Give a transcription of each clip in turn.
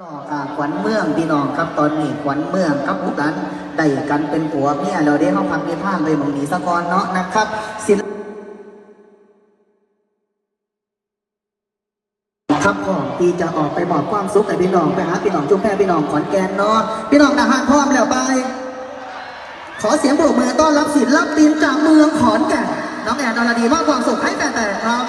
หลอกอ่าขวัญเมืองพี่น้องครับตอนนี้ขวัญเมืองครับผู้กันได้กันเป็นผัวเมียเราได้ห้องพักในท่านเลยหมองนี้สะกอนเนาะนะครับศิลครับของที่จะออกไปบอกความสุขกับพี่น้องไปหาพี่น้องจุ่มแพรพี่น้องขอนแก่นเนาะพี่น้องนะฮะพร้อมแล้วไป ขอเสียงปรบมือต้อนรับศิลปินจากเมืองขอนแก่นน้องแอนอรดีมอบความสุขให้แต่แต่ครับ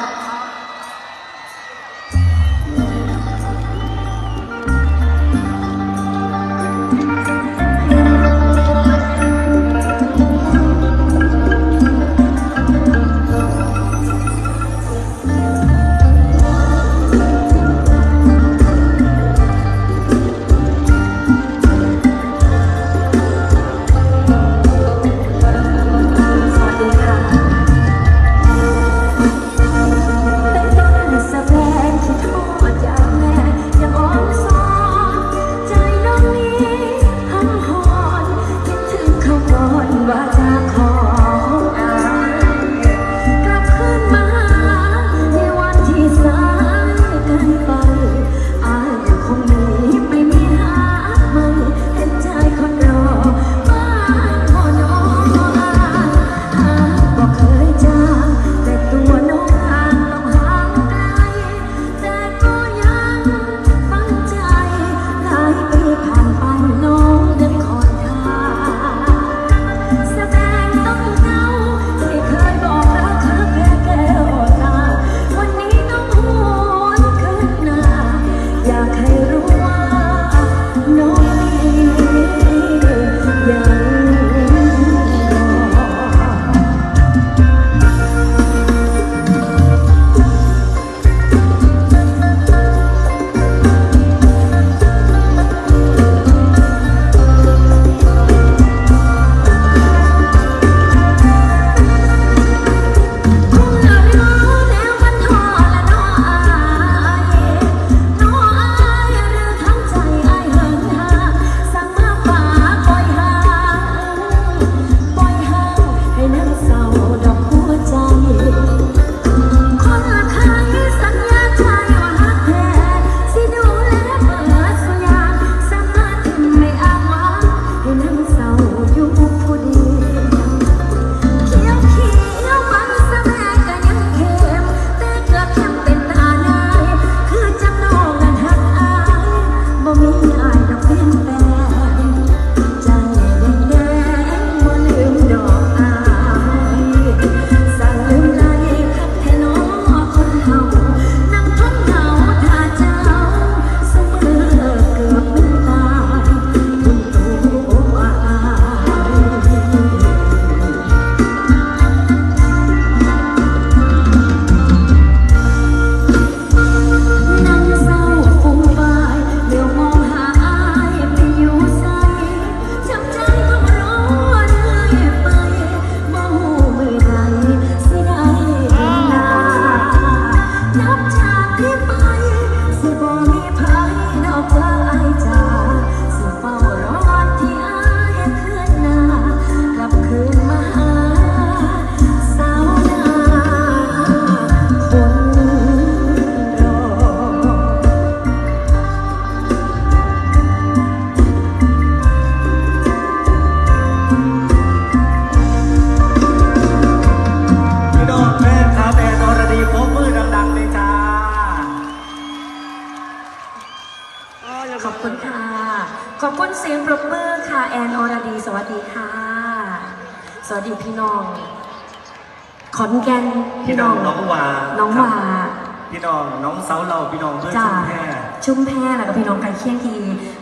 ากเปลี่ยนแป เสียงปรบมือค่ะ แอนอรดี สวัสดีค่ะ สวัสดีพี่น้อง ขอนแก่นพี่น้องน้องวาน้องวาพี่น้องน้องเสาเราพี่น้องเพื่อนจ้าชุมแพรชุ่มแพร่แล้วก็พี่น้องไก่เคียงที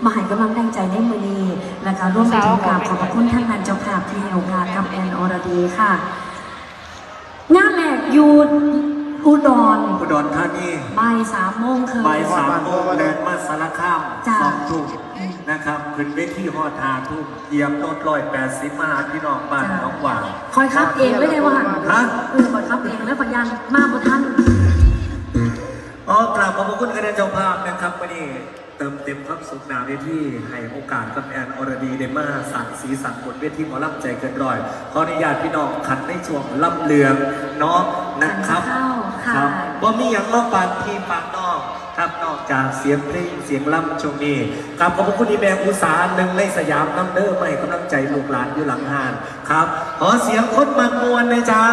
มาให้กำลังแรงใจในมือนีแล้วก็ร่วมไปถึงกราบขอบพระคุณท่านงานเจ้าภาพที่ให้โอกาสกับแอนอรดีค่ะ งานแรกอยู่อุดรอุดรธานีบ่ายสามโมงคืนบ่ายสามโมงแดนมาสารคามจ้าสองทุ่ม นะครับขึ้นเวทีฮอดหาทุ่มเหยียบรถลอยแปดสิบมาหาพี่น้องบ้านน้องหวานคอยครับเองไม่ได้ว่าฮะ เออคอยครับเองแล้วพยันมาบนท่านอ๋อกราบขอบพระคุณคณะเจ้าภาพนะครับวันนี้เติมเต็มความสุขหนาเวทีให้โอกาสกับแอนอรดีเดมาสั่งสีสันบนเวทีหมอลำใจเกินร้อยขออนุญาตพี่น้องขันในช่วงลำเลืองเนาะนะครับขันเข้าค่ะครับว่ามีอย่างมาปานพี่ปานน้อง ครับนอกจากเสียงเพลงเสียงล่ำช่วงนี้ครับขอบคุณอีแมอุสาหนึ่งในสยามน้ำเด้อไม่กำลังใจลูกหลานอยู่หลังหานครับขอเสียงคนมันมวนเลยจ้า